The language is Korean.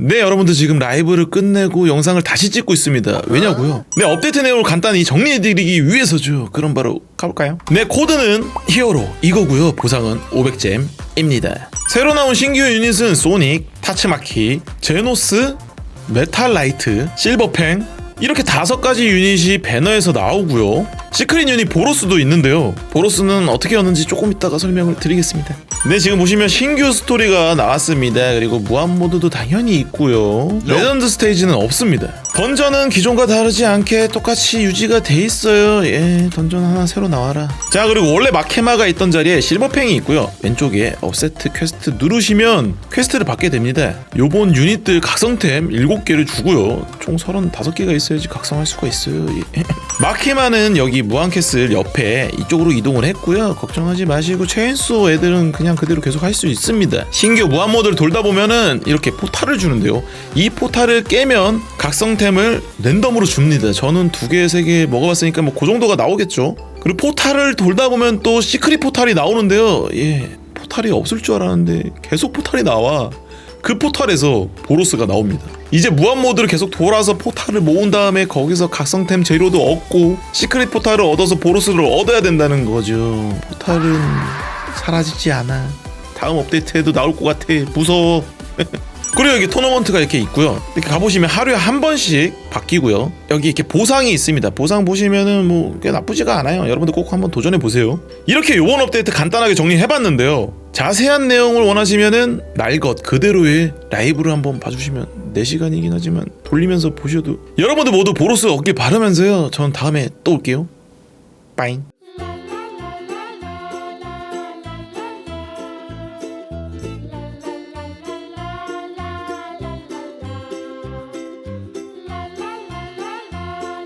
네 여러분들 지금 라이브를 끝내고 영상을 다시 찍고 있습니다 왜냐고요? 네 업데이트 내용을 간단히 정리해드리기 위해서죠 그럼 바로 가볼까요? 네 코드는 히어로 이거고요 보상은 500잼입니다 새로 나온 신규 유닛은 소닉, 타츠마키, 제노스, 메탈라이트, 실버팽 이렇게 다섯 가지 유닛이 배너에서 나오고요. 시크릿 유닛 보로스도 있는데요. 보로스는 어떻게 얻는지 조금 이따가 설명을 드리겠습니다. 네, 지금 보시면 신규 스토리가 나왔습니다. 그리고 무한 모드도 당연히 있고요. 레전드 스테이지는 없습니다. 던전은 기존과 다르지 않게 똑같이 유지가 돼 있어요. 예, 던전 하나 새로 나와라. 자, 그리고 원래 마케마가 있던 자리에 실버팽이 있고요. 왼쪽에 업세트 퀘스트 누르시면 퀘스트를 받게 됩니다. 요번 유닛들 각성템 7개를 주고요. 총 35개가 있어야지 각성할 수가 있어요. 예. 마케마는 여기 무한캐슬 옆에 이쪽으로 이동을 했고요. 걱정하지 마시고 체인소 애들은 그냥 그대로 계속 할 수 있습니다. 신규 무한 모드를 돌다 보면은 이렇게 포탈을 주는데요. 이 포탈을 깨면 각성템 을 랜덤으로 줍니다. 저는 두 개, 세 개 먹어봤으니까 뭐 그 정도가 나오겠죠. 그리고 포탈을 돌다 보면 또 시크릿 포탈이 나오는데요. 예, 포탈이 없을 줄 알았는데 계속 포탈이 나와. 그 포탈에서 보로스가 나옵니다. 이제 무한 모드를 계속 돌아서 포탈을 모은 다음에 거기서 각성템 재료도 얻고 시크릿 포탈을 얻어서 보로스를 얻어야 된다는 거죠. 포탈은 사라지지 않아. 다음 업데이트에도 나올 것 같아. 무서워. 그리고 여기 토너먼트가 이렇게 있고요. 이렇게 가보시면 하루에 한 번씩 바뀌고요. 여기 이렇게 보상이 있습니다. 보상 보시면은 뭐 꽤 나쁘지가 않아요. 여러분들 꼭 한번 도전해 보세요. 이렇게 요번 업데이트 간단하게 정리해봤는데요. 자세한 내용을 원하시면은 날 것 그대로의 라이브를 한번 봐주시면 4시간이긴 하지만 돌리면서 보셔도 여러분들 모두 보로스 얻길 바라면서요. 전 다음에 또 올게요. 빠잉.